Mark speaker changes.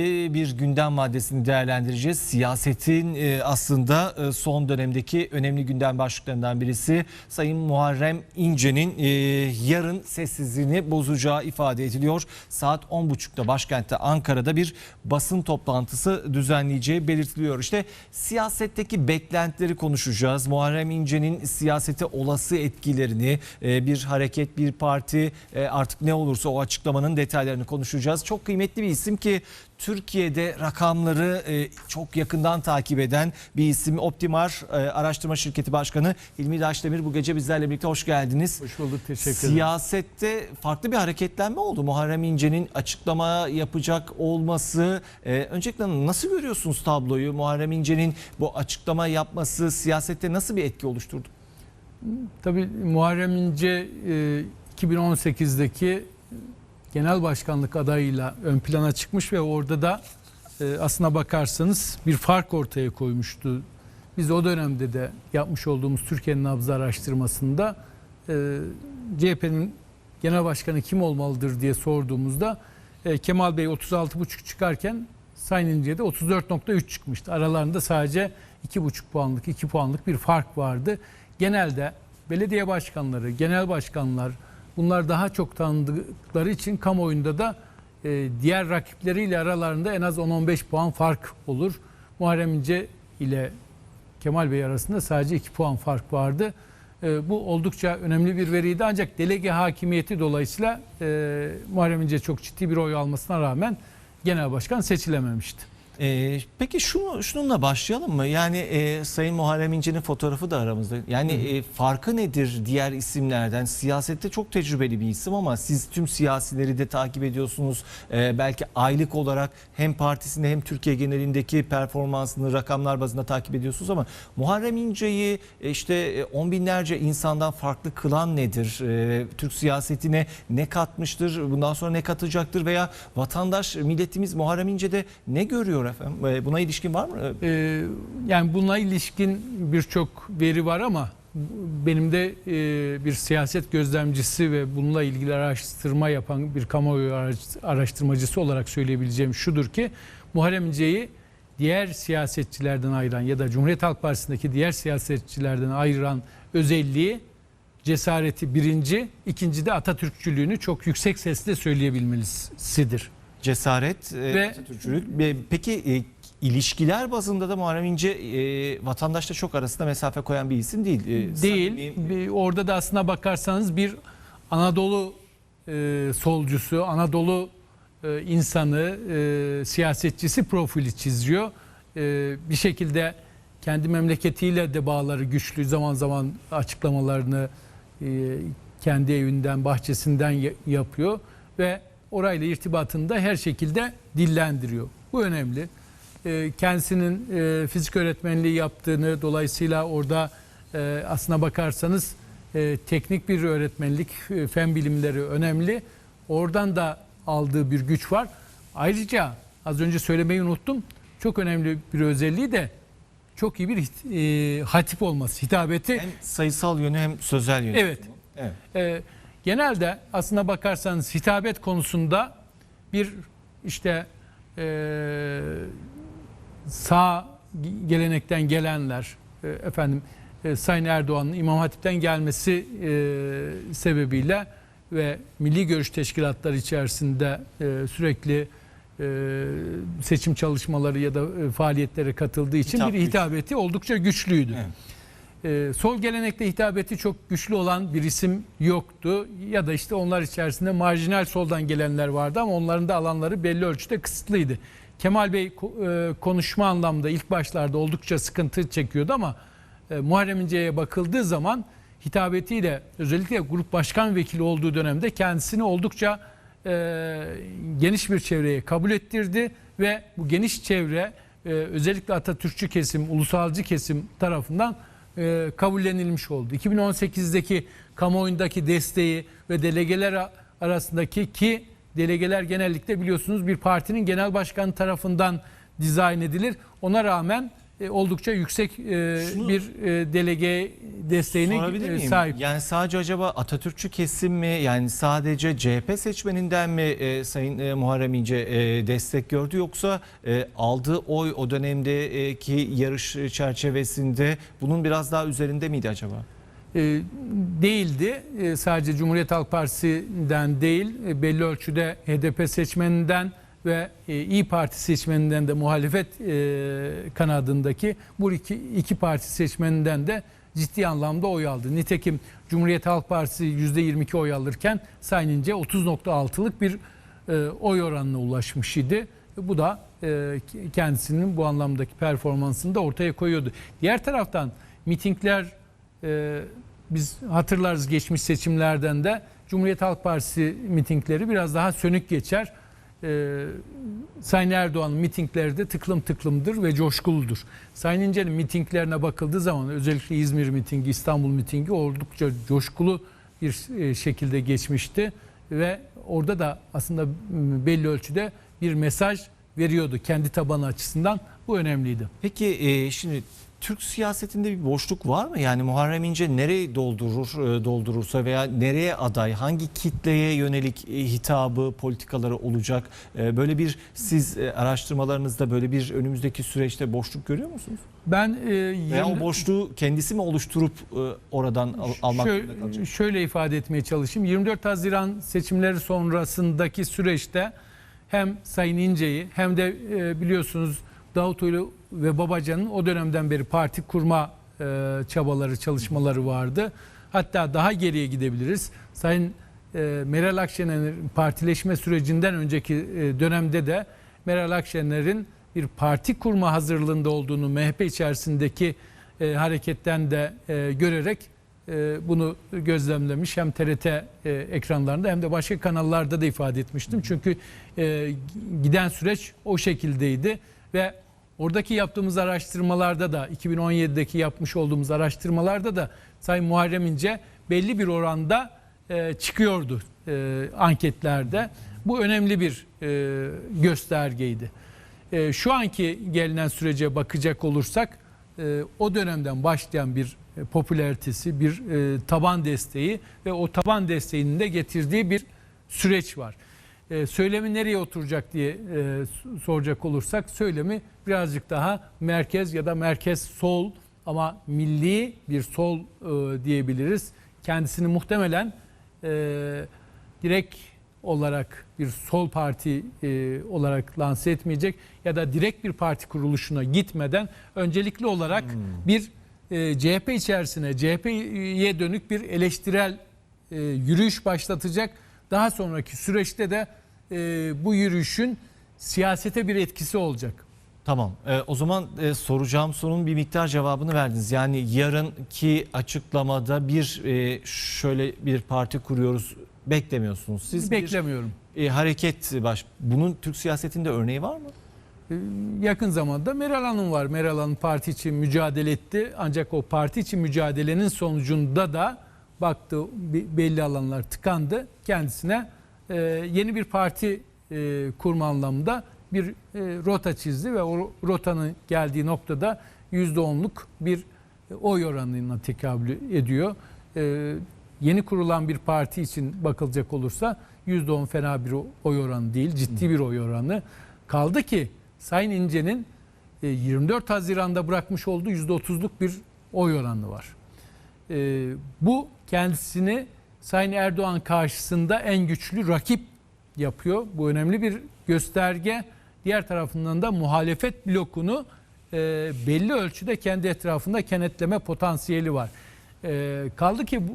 Speaker 1: Ee, bir gündem maddesini değerlendireceğiz. Siyasetin e, aslında e, son dönemdeki önemli gündem başlıklarından birisi Sayın Muharrem İnce'nin e, yarın sessizliğini bozacağı ifade ediliyor. Saat 10.30'da başkentte Ankara'da bir basın toplantısı düzenleyeceği belirtiliyor. İşte siyasetteki beklentileri konuşacağız. Muharrem İnce'nin siyasete olası etkilerini, bir hareket, bir parti artık ne olursa o açıklamanın detaylarını konuşacağız. Çok kıymetli bir isim ki Türkiye'de rakamları e, çok yakından takip eden bir isim. Optimar e, Araştırma Şirketi Başkanı Hilmi Daşdemir bu gece bizlerle birlikte hoş geldiniz.
Speaker 2: Hoş bulduk, teşekkür ederim.
Speaker 1: Siyasette farklı bir hareketlenme oldu. Muharrem İnce'nin açıklama yapacak olması. E, öncelikle nasıl görüyorsunuz tabloyu? Muharrem İnce'nin bu açıklama yapması siyasette nasıl bir etki oluşturdu?
Speaker 2: Tabii Muharrem İnce e, 2018'deki genel başkanlık adayıyla ön plana çıkmış ve orada da e, aslına bakarsanız bir fark ortaya koymuştu. Biz o dönemde de yapmış olduğumuz Türkiye'nin nabzı araştırmasında e, CHP'nin genel başkanı kim olmalıdır diye sorduğumuzda e, Kemal Bey 36,5 çıkarken Sayın İnce'de 34,3 çıkmıştı. Aralarında sadece 2,5 puanlık, 2 puanlık bir fark vardı. Genelde belediye başkanları, genel başkanlar bunlar daha çok tanıdıkları için kamuoyunda da e, diğer rakipleriyle aralarında en az 10-15 puan fark olur. Muharrem İnce ile Kemal Bey arasında sadece 2 puan fark vardı. E, bu oldukça önemli bir veriydi ancak delege hakimiyeti dolayısıyla e, Muharrem İnce çok ciddi bir oy almasına rağmen genel başkan seçilememişti.
Speaker 1: Ee, peki şunu şununla başlayalım mı? Yani e, Sayın Muharrem İnce'nin fotoğrafı da aramızda. Yani e, farkı nedir diğer isimlerden? Siyasette çok tecrübeli bir isim ama siz tüm siyasileri de takip ediyorsunuz. Ee, belki aylık olarak hem partisinde hem Türkiye genelindeki performansını rakamlar bazında takip ediyorsunuz ama Muharrem İnce'yi e, işte e, on binlerce insandan farklı kılan nedir? E, Türk siyasetine ne katmıştır? Bundan sonra ne katacaktır? Veya vatandaş milletimiz Muharrem İnce'de ne görüyor efendim? E, Buna ilişkin var mı?
Speaker 2: Ee, yani bununla ilişkin birçok veri var ama benim de e, bir siyaset gözlemcisi ve bununla ilgili araştırma yapan bir kamuoyu araş- araştırmacısı olarak söyleyebileceğim şudur ki Muharrem İnce'yi diğer siyasetçilerden ayıran ya da Cumhuriyet Halk Partisi'ndeki diğer siyasetçilerden ayıran özelliği cesareti birinci, ikinci de Atatürkçülüğünü çok yüksek sesle söyleyebilmesidir.
Speaker 1: Cesaret e,
Speaker 2: Ve-
Speaker 1: Atatürkçülük. E, Peki e, ilişkiler bazında da Muharrem İnce e, vatandaşla çok arasında mesafe koyan bir isim değil. E,
Speaker 2: değil.
Speaker 1: samimi-
Speaker 2: Bir- Orada da aslına bakarsanız bir Anadolu e, solcusu, Anadolu e, insanı, e, siyasetçisi profili çiziyor. E, bir şekilde kendi memleketiyle de bağları güçlü zaman zaman açıklamalarını e, kendi evinden, bahçesinden ya- yapıyor ve orayla irtibatını da her şekilde dillendiriyor. Bu önemli. E, kendisinin e, fizik öğretmenliği yaptığını dolayısıyla orada e, aslına bakarsanız e, teknik bir öğretmenlik, e, fen bilimleri önemli. Oradan da aldığı bir güç var. Ayrıca az önce söylemeyi unuttum. Çok önemli bir özelliği de çok iyi bir e, hatip olması, hitabeti.
Speaker 1: Hem sayısal yönü hem sözel yönü.
Speaker 2: Evet.
Speaker 1: Evet.
Speaker 2: E, genelde aslına bakarsanız hitabet konusunda bir işte e, sağ gelenekten gelenler e, efendim e, Sayın Erdoğan'ın İmam Hatip'ten gelmesi e, sebebiyle ve milli görüş teşkilatları içerisinde e, sürekli e, seçim çalışmaları ya da e, faaliyetlere katıldığı için
Speaker 1: Hitap
Speaker 2: bir
Speaker 1: güç.
Speaker 2: hitabeti oldukça güçlüydü.
Speaker 1: Evet.
Speaker 2: Ee, sol gelenekte hitabeti çok güçlü olan bir isim yoktu. Ya da işte onlar içerisinde marjinal soldan gelenler vardı ama onların da alanları belli ölçüde kısıtlıydı. Kemal Bey e, konuşma anlamda ilk başlarda oldukça sıkıntı çekiyordu ama e, Muharrem İnce'ye bakıldığı zaman hitabetiyle özellikle grup başkan vekili olduğu dönemde kendisini oldukça e, geniş bir çevreye kabul ettirdi ve bu geniş çevre özellikle Atatürkçü kesim, ulusalcı kesim tarafından e, kabullenilmiş oldu. 2018'deki kamuoyundaki desteği ve delegeler arasındaki ki delegeler genellikle biliyorsunuz bir partinin genel başkanı tarafından dizayn edilir. Ona rağmen e, oldukça yüksek e,
Speaker 1: Şunu-
Speaker 2: bir e, delege desteğine
Speaker 1: Sorabilir
Speaker 2: e,
Speaker 1: miyim?
Speaker 2: sahip.
Speaker 1: Yani sadece acaba Atatürkçü kesim mi yani sadece CHP seçmeninden mi e, Sayın e, Muharrem İnce e, destek gördü yoksa e, aldığı oy o dönemdeki yarış çerçevesinde bunun biraz daha üzerinde miydi acaba?
Speaker 2: E, değildi. E, sadece Cumhuriyet Halk Partisi'den değil, e, belli ölçüde HDP seçmeninden ve e, İyi Parti seçmeninden de muhalefet e, kanadındaki bu iki, iki parti seçmeninden de ciddi anlamda oy aldı. Nitekim Cumhuriyet Halk Partisi %22 oy alırken Sayın İnce 30.6'lık bir e, oy oranına ulaşmış idi. Bu da kendisinin bu anlamdaki performansını da ortaya koyuyordu. Diğer taraftan mitingler biz hatırlarız geçmiş seçimlerden de Cumhuriyet Halk Partisi mitingleri biraz daha sönük geçer. E, Sayın Erdoğan'ın mitingleri de tıklım tıklımdır ve coşkuludur. Sayın İnce'nin mitinglerine bakıldığı zaman özellikle İzmir mitingi, İstanbul mitingi oldukça coşkulu bir e, şekilde geçmişti ve orada da aslında belli ölçüde bir mesaj veriyordu kendi tabanı açısından. Bu önemliydi.
Speaker 1: Peki e, şimdi Türk siyasetinde bir boşluk var mı? Yani Muharrem İnce nereyi doldurur, e, doldurursa veya nereye aday, hangi kitleye yönelik e, hitabı, politikaları olacak? E, Böyle bir siz araştırmalarınızda böyle bir önümüzdeki süreçte boşluk görüyor musunuz?
Speaker 2: Ben e,
Speaker 1: Veya o boşluğu kendisi mi oluşturup e, oradan al- almak
Speaker 2: Şöyle,
Speaker 1: kalacak?
Speaker 2: şöyle ifade etmeye çalışayım. 24 Haziran seçimleri sonrasındaki süreçte hem Sayın İnce'yi hem de e, biliyorsunuz Davutoğlu ve Babacan'ın o dönemden beri parti kurma e, çabaları, çalışmaları vardı. Hatta daha geriye gidebiliriz. Sayın e, Meral Akşener'in partileşme sürecinden önceki e, dönemde de Meral Akşener'in bir parti kurma hazırlığında olduğunu MHP içerisindeki e, hareketten de e, görerek e, bunu gözlemlemiş hem TRT e, ekranlarında hem de başka kanallarda da ifade etmiştim. Çünkü e, giden süreç o şekildeydi ve oradaki yaptığımız araştırmalarda da 2017'deki yapmış olduğumuz araştırmalarda da Sayın Muharrem İnce belli bir oranda e, çıkıyordu e, anketlerde. Bu önemli bir e, göstergeydi. E, şu anki gelinen sürece bakacak olursak e, o dönemden başlayan bir e, popülaritesi, bir e, taban desteği ve o taban desteğinin de getirdiği bir süreç var. E, söylemi nereye oturacak diye e, soracak olursak söylemi birazcık daha merkez ya da merkez sol ama milli bir sol e, diyebiliriz. Kendisini muhtemelen e, direkt olarak bir sol parti e, olarak lanse etmeyecek ya da direkt bir parti kuruluşuna gitmeden öncelikli olarak bir e, CHP içerisine CHP'ye dönük bir eleştirel e, yürüyüş başlatacak. Daha sonraki süreçte de e, bu yürüyüşün siyasete bir etkisi olacak.
Speaker 1: Tamam. E, o zaman e, soracağım sorunun bir miktar cevabını verdiniz. Yani yarınki açıklamada bir e, şöyle bir parti kuruyoruz beklemiyorsunuz. Siz bir
Speaker 2: Beklemiyorum.
Speaker 1: e, hareket baş. Bunun Türk siyasetinde örneği var mı?
Speaker 2: Ee, Yakın zamanda Meral Hanım var. Meral Hanım parti için mücadele etti. Ancak o parti için mücadelenin sonucunda da baktı be- belli alanlar tıkandı. Kendisine e, yeni bir parti e, kurma anlamında bir e, rota çizdi ve o rotanın geldiği noktada %10'luk bir e, oy oranına tekabül ediyor. E, yeni kurulan bir parti için bakılacak olursa %10 fena bir oy oranı değil, ciddi bir oy oranı. Kaldı ki Sayın İnce'nin e, 24 Haziran'da bırakmış olduğu %30'luk bir oy oranı var. E, Bu kendisini Sayın Erdoğan karşısında en güçlü rakip yapıyor. Bu önemli bir gösterge. Diğer tarafından da muhalefet blokunu e, belli ölçüde kendi etrafında kenetleme potansiyeli var. E, kaldı ki bu